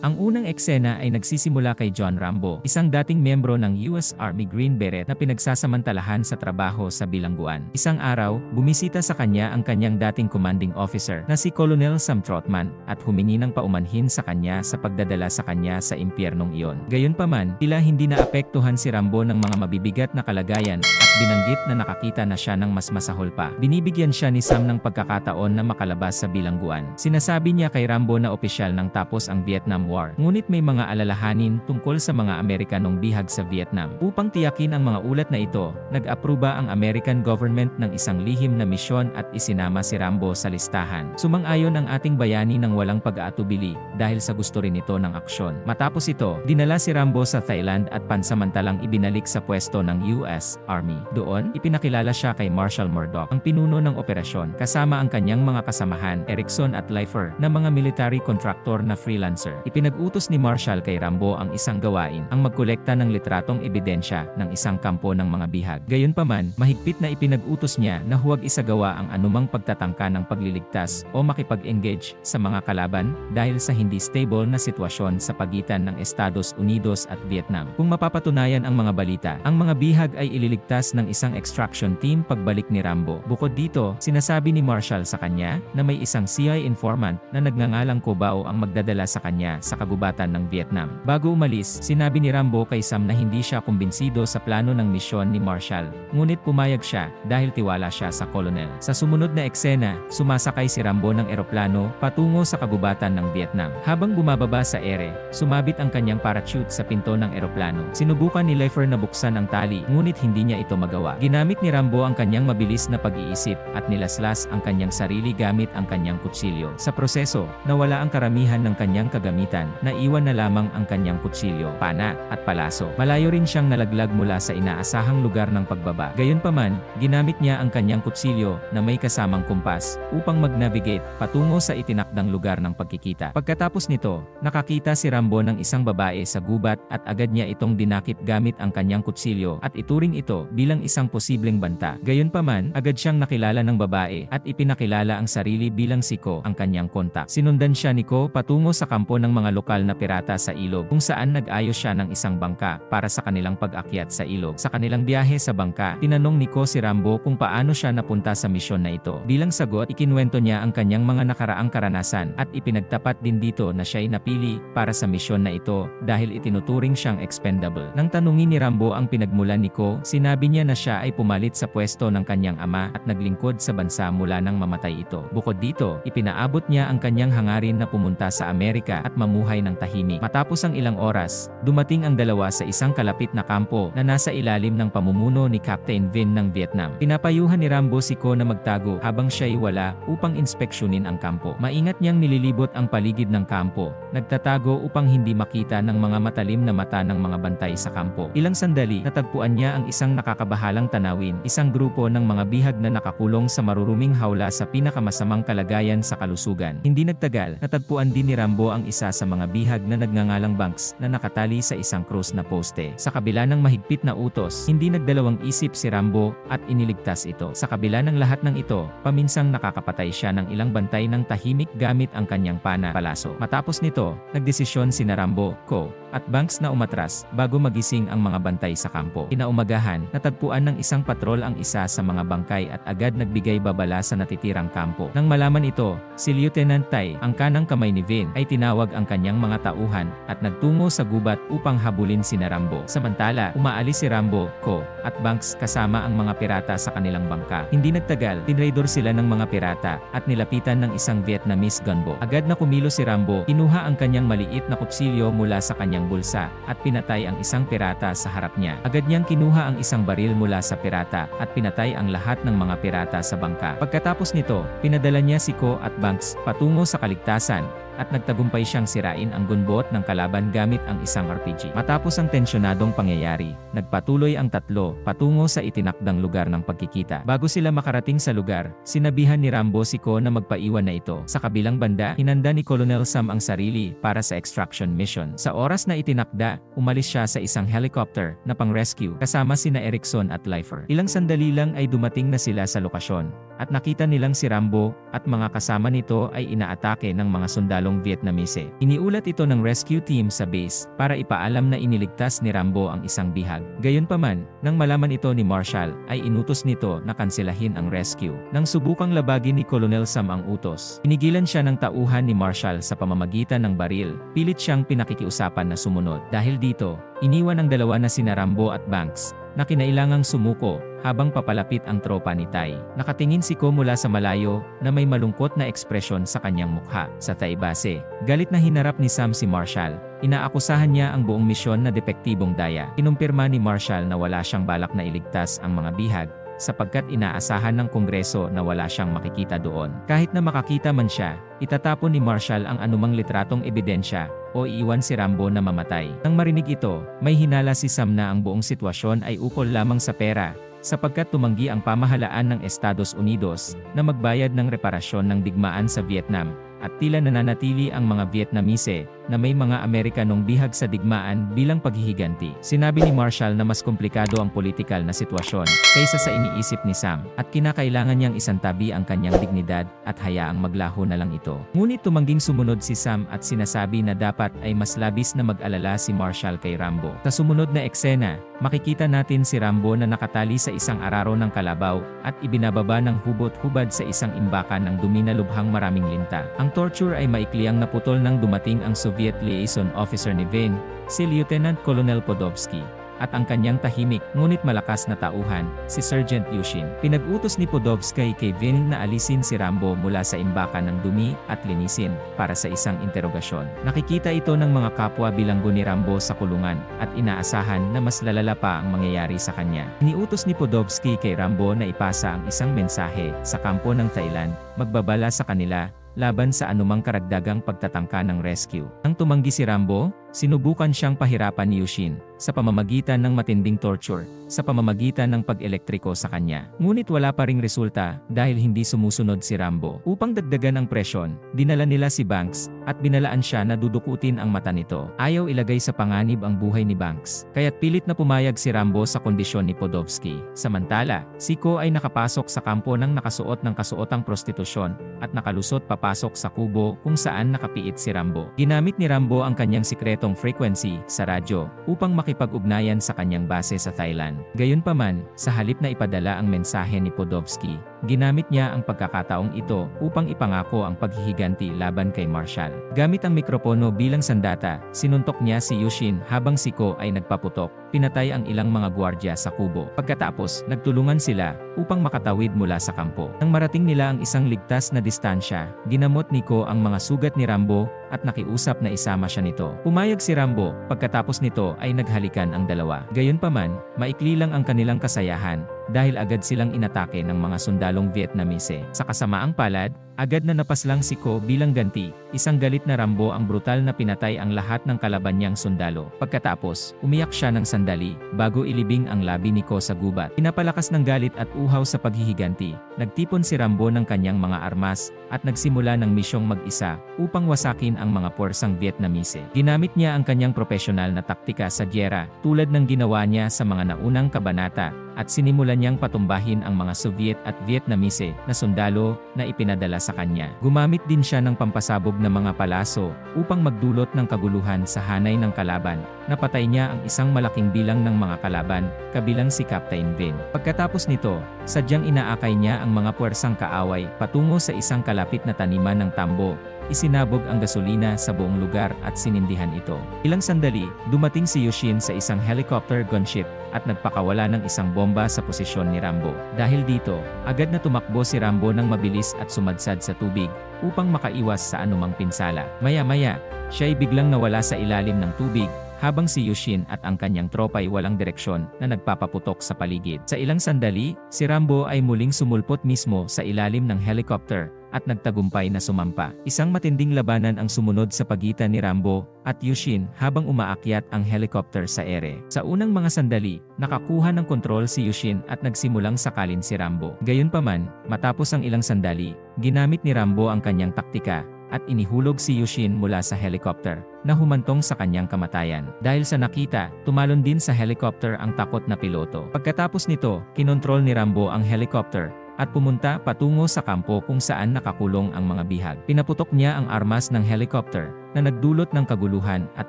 Ang unang eksena ay nagsisimula kay John Rambo, isang dating membro ng US Army Green Beret na pinagsasamantalahan sa trabaho sa bilangguan. Isang araw, bumisita sa kanya ang kanyang dating commanding officer na si Colonel Sam Trotman at humingi ng paumanhin sa kanya sa pagdadala sa kanya sa impyernong iyon. Gayunpaman, tila hindi naapektuhan si Rambo ng mga mabibigat na kalagayan at binanggit na nakakita na siya ng mas masahol pa. Binibigyan siya ni Sam ng pagkakataon na makalabas sa bilangguan. Sinasabi niya kay Rambo na opisyal nang tapos ang Vietnam War. Ngunit may mga alalahanin tungkol sa mga Amerikanong bihag sa Vietnam. Upang tiyakin ang mga ulat na ito, nag-aproba ang American government ng isang lihim na misyon at isinama si Rambo sa listahan. Sumang-ayon ang ating bayani ng walang pag-aatubili dahil sa gusto rin ito ng aksyon. Matapos ito, dinala si Rambo sa Thailand at pansamantalang ibinalik sa pwesto ng US Army. Doon, ipinakilala siya kay Marshal Murdoch, ang pinuno ng operasyon, kasama ang kanyang mga kasamahan, Erickson at Leifer, na mga military contractor na freelancer. Ipinag-utos ni Marshal kay Rambo ang isang gawain, ang magkolekta ng litratong ebidensya ng isang kampo ng mga bihag. Gayunpaman, mahigpit na ipinag-utos niya na huwag isagawa ang anumang pagtatangka ng pagliligtas o makipag-engage sa mga kalaban dahil sa hindi stable na sitwasyon sa pagitan ng Estados Unidos at Vietnam. Kung mapapatunayan ang mga balita, ang mga bihag ay ililigtas ng isang extraction team pagbalik ni Rambo. Bukod dito, sinasabi ni Marshall sa kanya na may isang CIA informant na nagngangalang Cubao ang magdadala sa kanya sa kagubatan ng Vietnam. Bago umalis, sinabi ni Rambo kay Sam na hindi siya kumbinsido sa plano ng misyon ni Marshall. Ngunit pumayag siya dahil tiwala siya sa kolonel. Sa sumunod na eksena, sumasakay si Rambo ng eroplano patungo sa kagubatan ng Vietnam. Habang bumababa sa ere, sumabit ang kanyang parachute sa pinto ng eroplano. Sinubukan ni Leifer na buksan ang tali, ngunit hindi niya ito magawa. Ginamit ni Rambo ang kanyang mabilis na pag-iisip at nilaslas ang kanyang sarili gamit ang kanyang kutsilyo. Sa proseso, nawala ang karamihan ng kanyang kagamitan, naiwan na lamang ang kanyang kutsilyo, pana, at palaso. Malayo rin siyang nalaglag mula sa inaasahang lugar ng pagbaba. Gayunpaman, ginamit niya ang kanyang kutsilyo na may kasamang kumpas upang mag-navigate patungo sa itinakdang lugar ng pagkikita. Pagkatapos nito, nakakita si Rambo ng isang babae sa gubat at agad niya itong dinakip gamit ang kanyang kutsilyo at ituring ito bilang isang posibleng banta. Gayunpaman, agad siyang nakilala ng babae at ipinakilala ang sarili bilang si Ko ang kanyang kontak. Sinundan siya ni Ko patungo sa kampo ng mga lokal na pirata sa ilog kung saan nag-ayos siya ng isang bangka para sa kanilang pag-akyat sa ilog. Sa kanilang biyahe sa bangka, tinanong ni Ko si Rambo kung paano siya napunta sa misyon na ito. Bilang sagot, ikinwento niya ang kanyang mga nakaraang karanasan at ipinagtapat din dito na siya'y napili para sa misyon na ito dahil itinuturing siyang expendable. Nang tanungin ni Rambo ang pinagmulan ni Ko, sinabi niya na siya ay pumalit sa pwesto ng kanyang ama at naglingkod sa bansa mula nang mamatay ito. Bukod dito, ipinaabot niya ang kanyang hangarin na pumunta sa Amerika at mamuhay ng tahimik. Matapos ang ilang oras, dumating ang dalawa sa isang kalapit na kampo na nasa ilalim ng pamumuno ni Captain Vin ng Vietnam. Pinapayuhan ni Rambo si Ko na magtago habang siya'y wala upang inspeksyonin ang kampo. Maingat niyang nililibot ang paligid ng kampo, nagtatago upang hindi makita ng mga matalim na mata ng mga bantay sa kampo. Ilang sandali, natagpuan niya ang isang nakakabahalang tanawin, isang grupo ng mga bihag na nakakulong sa maruruming hawla sa pinakamasamang kalagayan sa kalusugan. Hindi nagtagal, natagpuan din ni Rambo ang isa sa mga bihag na nagngangalang Banks na nakatali sa isang krus na poste. Sa kabila ng mahigpit na utos, hindi nagdalawang isip si Rambo at iniligtas ito. Sa kabila ng lahat ng ito, paminsang nakakapatay siya ng ilang bantay ng tahimik gamit ang kanyang pana palaso. Matapos nito, nagdesisyon si Rambo, Ko, at Banks na umatras bago magising ang mga bantay sa kampo. Kinaumagahan, natagpuan ng isang patrol ang isa sa mga bangkay at agad nagbigay babala sa natitirang kampo. Nang malaman ito, si Lieutenant Tai, ang kanang kamay ni Vin, ay tinawag ang kanyang mga tauhan at nagtungo sa gubat upang habulin si Rambo. Samantala, umaalis si Rambo, Ko, at Banks kasama ang mga pirata sa kanilang bangka. Hindi nagtagal, tinraidor sila ng mga pirata at nilapitan ng isang Vietnamese gunboat. Agad na kumilo si Rambo, kinuha ang kanyang maliit na kutsilyo mula sa kanyang bulsa at pinatay ang isang pirata sa harap niya. Agad niyang kinuha ang isang baril mula sa pirata at pinatay ang lahat ng mga pirata sa bangka. Pagkatapos nito, pinadala niya si Ko at Banks patungo sa kaligtasan at nagtagumpay siyang sirain ang gunboat ng kalaban gamit ang isang RPG. Matapos ang tensyonadong pangyayari, nagpatuloy ang tatlo patungo sa itinakdang lugar ng pagkikita. Bago sila makarating sa lugar, sinabihan ni Rambo si Ko na magpaiwan na ito. Sa kabilang banda, hinanda ni Colonel Sam ang sarili para sa extraction mission. Sa oras na na itinakda, umalis siya sa isang helicopter na pang-rescue kasama sina Erickson at Leifer. Ilang sandali lang ay dumating na sila sa lokasyon at nakita nilang si Rambo at mga kasama nito ay inaatake ng mga sundalong Vietnamese. Iniulat ito ng rescue team sa base para ipaalam na iniligtas ni Rambo ang isang bihag. Gayunpaman, nang malaman ito ni Marshall, ay inutos nito na kanselahin ang rescue. Nang subukang labagin ni Colonel Sam ang utos, pinigilan siya ng tauhan ni Marshall sa pamamagitan ng baril. Pilit siyang pinakikiusapan na sumunod. Dahil dito, iniwan ang dalawa na sina Rambo at Banks na kinailangang sumuko habang papalapit ang tropa ni Tai. Nakatingin si Ko mula sa malayo na may malungkot na ekspresyon sa kanyang mukha. Sa Tai base, galit na hinarap ni Sam si Marshall. Inaakusahan niya ang buong misyon na depektibong daya. Kinumpirma ni Marshall na wala siyang balak na iligtas ang mga bihag sapagkat inaasahan ng Kongreso na wala siyang makikita doon. Kahit na makakita man siya, itatapon ni Marshall ang anumang litratong ebidensya o iiwan si Rambo na mamatay. Nang marinig ito, may hinala si Sam na ang buong sitwasyon ay ukol lamang sa pera, sapagkat tumanggi ang pamahalaan ng Estados Unidos na magbayad ng reparasyon ng digmaan sa Vietnam, at tila nananatili ang mga Vietnamese na may mga Amerikanong bihag sa digmaan bilang paghihiganti. Sinabi ni Marshall na mas komplikado ang politikal na sitwasyon kaysa sa iniisip ni Sam at kinakailangan niyang isantabi ang kanyang dignidad at hayaang maglaho na lang ito. Ngunit tumangging sumunod si Sam at sinasabi na dapat ay mas labis na mag-alala si Marshall kay Rambo. Sa sumunod na eksena, makikita natin si Rambo na nakatali sa isang araro ng kalabaw at ibinababa ng hubot-hubad sa isang imbakan ng dumi na lubhang maraming linta. Ang torture ay maikliang naputol nang dumating ang Soviet liaison officer ni Vin, si Lieutenant Colonel Podovsky, at ang kanyang tahimik ngunit malakas na tauhan, si Sergeant Yushin. Pinag-utos ni Podovsky kay Vin na alisin si Rambo mula sa imbakan ng dumi at linisin para sa isang interogasyon. Nakikita ito ng mga kapwa bilanggo ni Rambo sa kulungan at inaasahan na mas lalala pa ang mangyayari sa kanya. Iniutos ni Podovsky kay Rambo na ipasa ang isang mensahe sa kampo ng Thailand, magbabala sa kanila laban sa anumang karagdagang pagtatangka ng rescue. Nang tumanggi si Rambo, sinubukan siyang pahirapan ni Yushin sa pamamagitan ng matinding torture, sa pamamagitan ng pag-elektriko sa kanya. Ngunit wala pa ring resulta dahil hindi sumusunod si Rambo. Upang dagdagan ang presyon, dinala nila si Banks at binalaan siya na dudukutin ang mata nito. Ayaw ilagay sa panganib ang buhay ni Banks, kaya't pilit na pumayag si Rambo sa kondisyon ni Podovsky. Samantala, si Ko ay nakapasok sa kampo ng nakasuot ng kasuotang prostitusyon at nakalusot papasok sa kubo kung saan nakapiit si Rambo. Ginamit ni Rambo ang kanyang sikretong frequency sa radyo upang makipag-ugnayan sa kanyang base sa Thailand. Gayunpaman, sa halip na ipadala ang mensahe ni Podovsky, ginamit niya ang pagkakataong ito upang ipangako ang paghihiganti laban kay Marshall. Gamit ang mikropono bilang sandata, sinuntok niya si Yushin habang si Ko ay nagpaputok, pinatay ang ilang mga gwardya sa kubo. Pagkatapos, nagtulungan sila upang makatawid mula sa kampo. Nang marating nila ang isang ligtas na distansya, ginamot ni Ko ang mga sugat ni Rambo at nakiusap na isama siya nito. Pumayag si Rambo, pagkatapos nito ay naghalikan ang dalawa. Gayunpaman, maikli lang ang kanilang kasayahan, dahil agad silang inatake ng mga sundalong Vietnamese. Sa kasamaang palad, agad na napaslang si Ko bilang ganti, isang galit na Rambo ang brutal na pinatay ang lahat ng kalaban niyang sundalo. Pagkatapos, umiyak siya ng sandali, bago ilibing ang labi ni Ko sa gubat. Pinapalakas ng galit at uhaw sa paghihiganti, nagtipon si Rambo ng kanyang mga armas, at nagsimula ng misyong mag-isa, upang wasakin ang mga puwersang Vietnamese. Ginamit niya ang kanyang profesional na taktika sa gyera, tulad ng ginawa niya sa mga naunang kabanata, at sinimulan niyang patumbahin ang mga Soviet at Vietnamese na sundalo na ipinadala sa kanya. Gumamit din siya ng pampasabog na mga palaso upang magdulot ng kaguluhan sa hanay ng kalaban. Napatay niya ang isang malaking bilang ng mga kalaban, kabilang si Captain Vin. Pagkatapos nito, sadyang inaakay niya ang mga puwersang kaaway patungo sa isang kalapit na taniman ng tambo isinabog ang gasolina sa buong lugar at sinindihan ito. Ilang sandali, dumating si Yushin sa isang helicopter gunship at nagpakawala ng isang bomba sa posisyon ni Rambo. Dahil dito, agad na tumakbo si Rambo ng mabilis at sumadsad sa tubig upang makaiwas sa anumang pinsala. Maya-maya, siya ay biglang nawala sa ilalim ng tubig habang si Yushin at ang kanyang tropa ay walang direksyon na nagpapaputok sa paligid. Sa ilang sandali, si Rambo ay muling sumulpot mismo sa ilalim ng helicopter at nagtagumpay na sumampa. Isang matinding labanan ang sumunod sa pagitan ni Rambo at Yushin habang umaakyat ang helicopter sa ere. Sa unang mga sandali, nakakuha ng kontrol si Yushin at nagsimulang sakalin si Rambo. Gayunpaman, matapos ang ilang sandali, ginamit ni Rambo ang kanyang taktika at inihulog si Yushin mula sa helicopter na humantong sa kanyang kamatayan. Dahil sa nakita, tumalon din sa helicopter ang takot na piloto. Pagkatapos nito, kinontrol ni Rambo ang helicopter at pumunta patungo sa kampo kung saan nakakulong ang mga bihag. Pinaputok niya ang armas ng helicopter na nagdulot ng kaguluhan at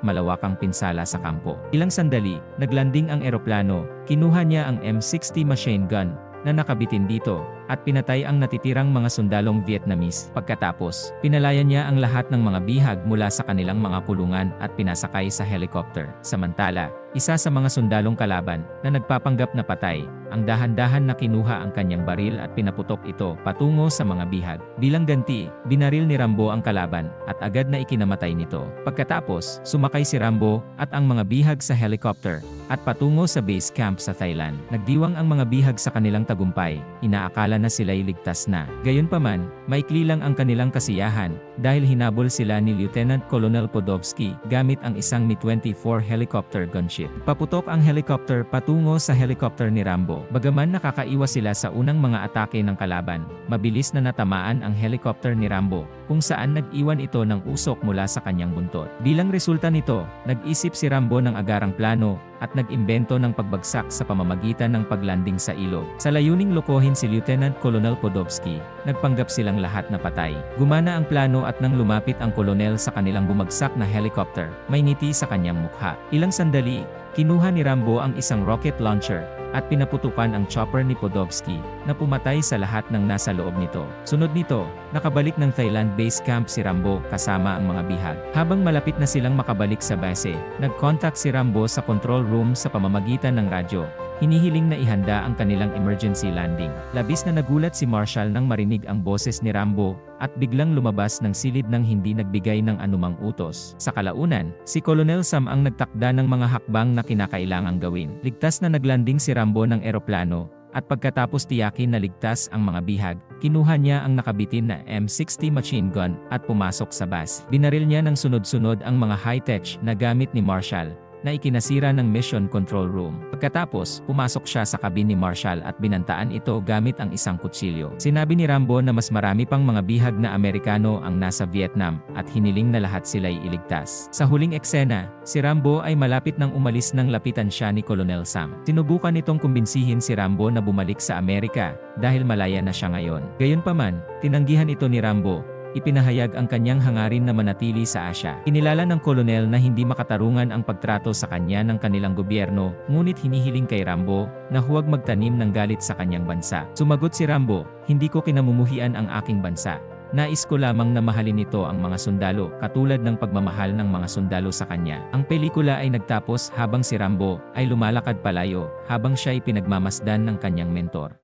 malawakang pinsala sa kampo. Ilang sandali, naglanding ang eroplano, kinuha niya ang M60 machine gun na nakabitin dito at pinatay ang natitirang mga sundalong Vietnamese. Pagkatapos, pinalayan niya ang lahat ng mga bihag mula sa kanilang mga kulungan at pinasakay sa helicopter. Samantala, isa sa mga sundalong kalaban na nagpapanggap na patay, ang dahan-dahan na kinuha ang kanyang baril at pinaputok ito patungo sa mga bihag. Bilang ganti, binaril ni Rambo ang kalaban at agad na ikinamatay nito. Pagkatapos, sumakay si Rambo at ang mga bihag sa helicopter at patungo sa base camp sa Thailand. Nagdiwang ang mga bihag sa kanilang tagumpay, inaakala na sila'y ligtas na. Gayunpaman, maikli lang ang kanilang kasiyahan dahil hinabol sila ni Lieutenant Colonel Podovsky gamit ang isang Mi-24 helicopter gunship. Paputok ang helicopter patungo sa helicopter ni Rambo. Bagaman nakakaiwas sila sa unang mga atake ng kalaban, mabilis na natamaan ang helicopter ni Rambo, kung saan nag-iwan ito ng usok mula sa kanyang buntot. Bilang resulta nito, nag-isip si Rambo ng agarang plano, at nag-imbento ng pagbagsak sa pamamagitan ng paglanding sa ilog. Sa layuning lokohin si Lieutenant Colonel Podovsky, nagpanggap silang lahat na patay. Gumana ang plano at nang lumapit ang kolonel sa kanilang bumagsak na helicopter, may ngiti sa kanyang mukha. Ilang sandali, kinuha ni Rambo ang isang rocket launcher at pinaputukan ang chopper ni Podovsky na pumatay sa lahat ng nasa loob nito. Sunod nito, nakabalik ng Thailand base camp si Rambo kasama ang mga bihag. Habang malapit na silang makabalik sa base, nag-contact si Rambo sa control room sa pamamagitan ng radyo. Hinihiling na ihanda ang kanilang emergency landing. Labis na nagulat si Marshall nang marinig ang boses ni Rambo at biglang lumabas ng silid ng hindi nagbigay ng anumang utos. Sa kalaunan, si Colonel Sam ang nagtakda ng mga hakbang na kinakailangang gawin. Ligtas na naglanding si Rambo ng eroplano at pagkatapos tiyakin na ligtas ang mga bihag, kinuha niya ang nakabitin na M60 machine gun at pumasok sa bus. Binaril niya ng sunod-sunod ang mga high-tech na gamit ni Marshall na ikinasira ng Mission Control Room. Pagkatapos, pumasok siya sa kabin ni Marshall at binantaan ito gamit ang isang kutsilyo. Sinabi ni Rambo na mas marami pang mga bihag na Amerikano ang nasa Vietnam at hiniling na lahat sila'y iligtas. Sa huling eksena, si Rambo ay malapit nang umalis nang lapitan siya ni Colonel Sam. Sinubukan nitong kumbinsihin si Rambo na bumalik sa Amerika dahil malaya na siya ngayon. Gayunpaman, tinanggihan ito ni Rambo ipinahayag ang kanyang hangarin na manatili sa Asya. Inilala ng kolonel na hindi makatarungan ang pagtrato sa kanya ng kanilang gobyerno, ngunit hinihiling kay Rambo na huwag magtanim ng galit sa kanyang bansa. Sumagot si Rambo, hindi ko kinamumuhian ang aking bansa. Nais ko lamang na mahalin nito ang mga sundalo katulad ng pagmamahal ng mga sundalo sa kanya. Ang pelikula ay nagtapos habang si Rambo ay lumalakad palayo habang siya ay pinagmamasdan ng kanyang mentor.